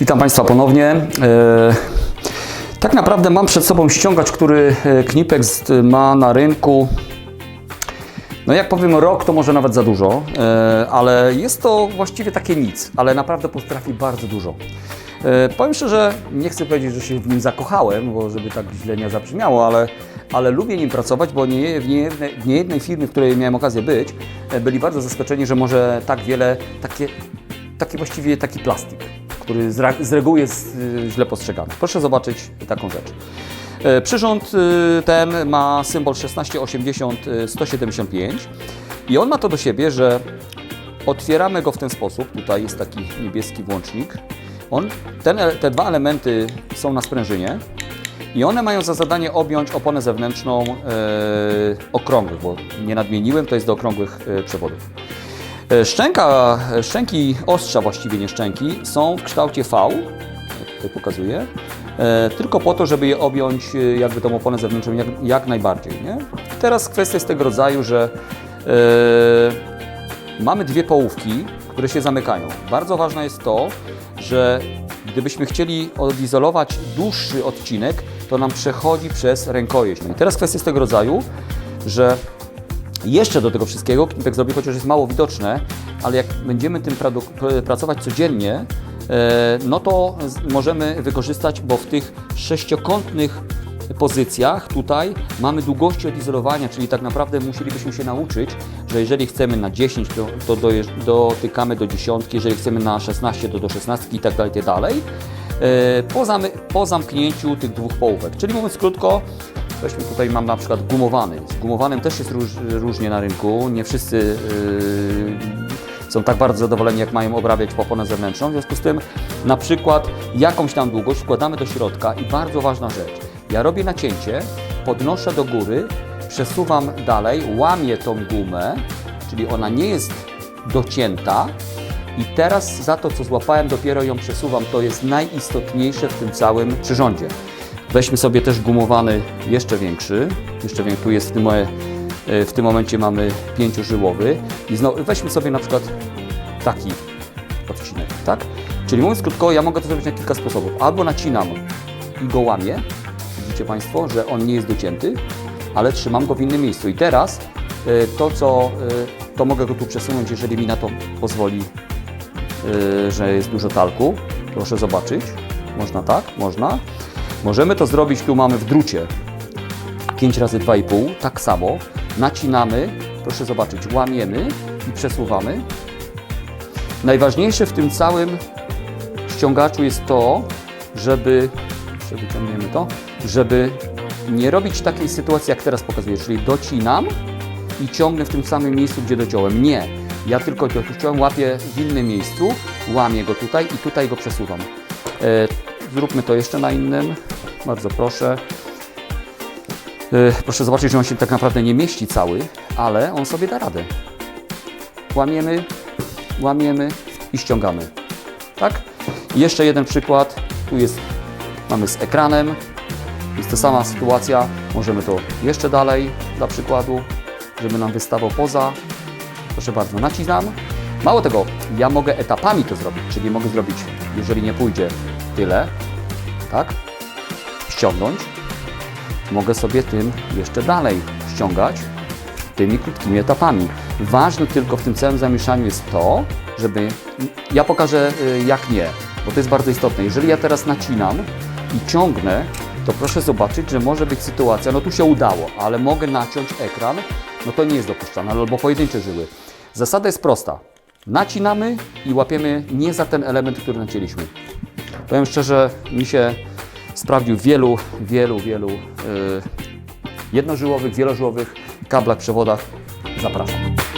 Witam Państwa ponownie. E, Tak naprawdę mam przed sobą ściągacz, który e, Knipex ma na rynku. No jak powiem rok, to może nawet za dużo, e, ale jest to właściwie takie nic, ale naprawdę potrafi bardzo dużo. Powiem szczerze, nie chcę powiedzieć, że się w nim zakochałem, bo żeby tak źle nie zabrzmiało, ale, ale lubię nim pracować, bo nie, w, niejednej, w niejednej firmie, w której miałem okazję być, byli bardzo zaskoczeni, że może tak wiele, takie, taki właściwie taki plastik, który z, reguły jest y, źle postrzegany. Proszę zobaczyć taką rzecz. E, Przyrząd y, ten ma symbol 1680 y, 175 i on ma to do siebie, że otwieramy go w ten sposób. Tutaj jest taki niebieski włącznik. On, ten, te dwa elementy są na sprężynie i one mają za zadanie objąć oponę zewnętrzną e, okrągłych, bo nie nadmieniłem, to jest do okrągłych e, przewodów. E, Szczęka, szczęki ostrza właściwie nie szczęki są w kształcie V, tutaj pokazuję, e, tylko po to, żeby je objąć e, jakby tą oponę zewnętrzną jak, jak najbardziej. Nie? Teraz kwestia jest tego rodzaju, że e, mamy dwie połówki, które się zamykają. Bardzo ważne jest to, że gdybyśmy chcieli odizolować dłuższy odcinek, to nam przechodzi przez rękojeść. No i teraz kwestia jest tego rodzaju, że jeszcze do tego wszystkiego Knipek zrobi, chociaż jest mało widoczne, ale jak będziemy tym pracować codziennie, e, no to możemy wykorzystać, bo w tych sześciokątnych pozycjach tutaj mamy długości odizolowania, czyli tak naprawdę musielibyśmy się nauczyć, że jeżeli chcemy na 10, to, to dotykamy do dziesiątki, jeżeli chcemy na 16, to do 16 i tak dalej, i tak dalej. E, Po, zamy, po zamknięciu tych dwóch połówek. Czyli mówiąc krótko, Weźmy tutaj mam na przykład gumowany. Z gumowanym też jest róż, różnie na rynku. Nie wszyscy yy, są tak bardzo zadowoleni, jak mają obrabiać poponę zewnętrzną. W związku z tym na przykład jakąś tam długość wkładamy do środka i bardzo ważna rzecz. Ja robię nacięcie, podnoszę do góry, przesuwam dalej, łamię tą gumę, czyli ona nie jest docięta, i teraz za to, co złapałem, dopiero ją przesuwam. To jest najistotniejsze w tym całym przyrządzie. Weźmy sobie też gumowany jeszcze większy. Jeszcze większy. Tu jest w tym, e, w tym momencie mamy pięciożyłowy. I znowu weźmy sobie na przykład taki odcinek, tak? Czyli mówiąc krótko, ja mogę to zrobić na kilka sposobów. Albo nacinam i go łamię. Widzicie Państwo, że on nie jest docięty, ale trzymam go w innym miejscu. I teraz e, to, co e, to mogę go tu przesunąć, jeżeli mi na to pozwoli że jest dużo talku. Proszę zobaczyć. Można tak? Można. Możemy to zrobić, tu mamy w drucie 5 razy 2,5, tak samo. Nacinamy, proszę zobaczyć, łamiemy i przesuwamy. Najważniejsze w tym całym ściągaczu jest to, żeby, jeszcze wyciągniemy to, żeby nie robić takiej sytuacji, jak teraz pokazuję, czyli docinam i ciągnę w tym samym miejscu, gdzie dociąłem. Nie. Ja tylko dociąłem, łapię w innym miejscu, łamię go tutaj i tutaj go przesuwam. E, zróbmy to jeszcze na innym. Bardzo proszę. E, proszę zobaczyć, że on się tak naprawdę nie mieści cały, ale on sobie da radę. Łamiemy, łamiemy i ściągamy. Tak? Jeszcze jeden przykład. Tu jest, mamy z ekranem. Jest to sama sytuacja. Możemy to jeszcze dalej, dla przykładu, żeby nam wystawał poza. Proszę bardzo, nacinam. Mało tego, ja mogę etapami to zrobić, czyli mogę zrobić, jeżeli nie pójdzie tyle, tak, ściągnąć. Mogę sobie tym jeszcze dalej ściągać tymi krótkimi etapami. Ważne tylko w tym całym zamieszaniu jest to, żeby. Ja pokażę y, jak nie, bo to jest bardzo istotne. Jeżeli ja teraz nacinam i ciągnę, to proszę zobaczyć, że może być sytuacja, no tu się udało, ale mogę naciąć ekran, no to nie jest dopuszczalne, albo pojedyncze żyły. Zasada jest prosta. Nacinamy i łapiemy nie za ten element, który nacięliśmy. Powiem szczerze, mi się sprawdził wielu, wielu, wielu yy, jednożyłowych, wielożyłowych kablach, przewodach. Zapraszam.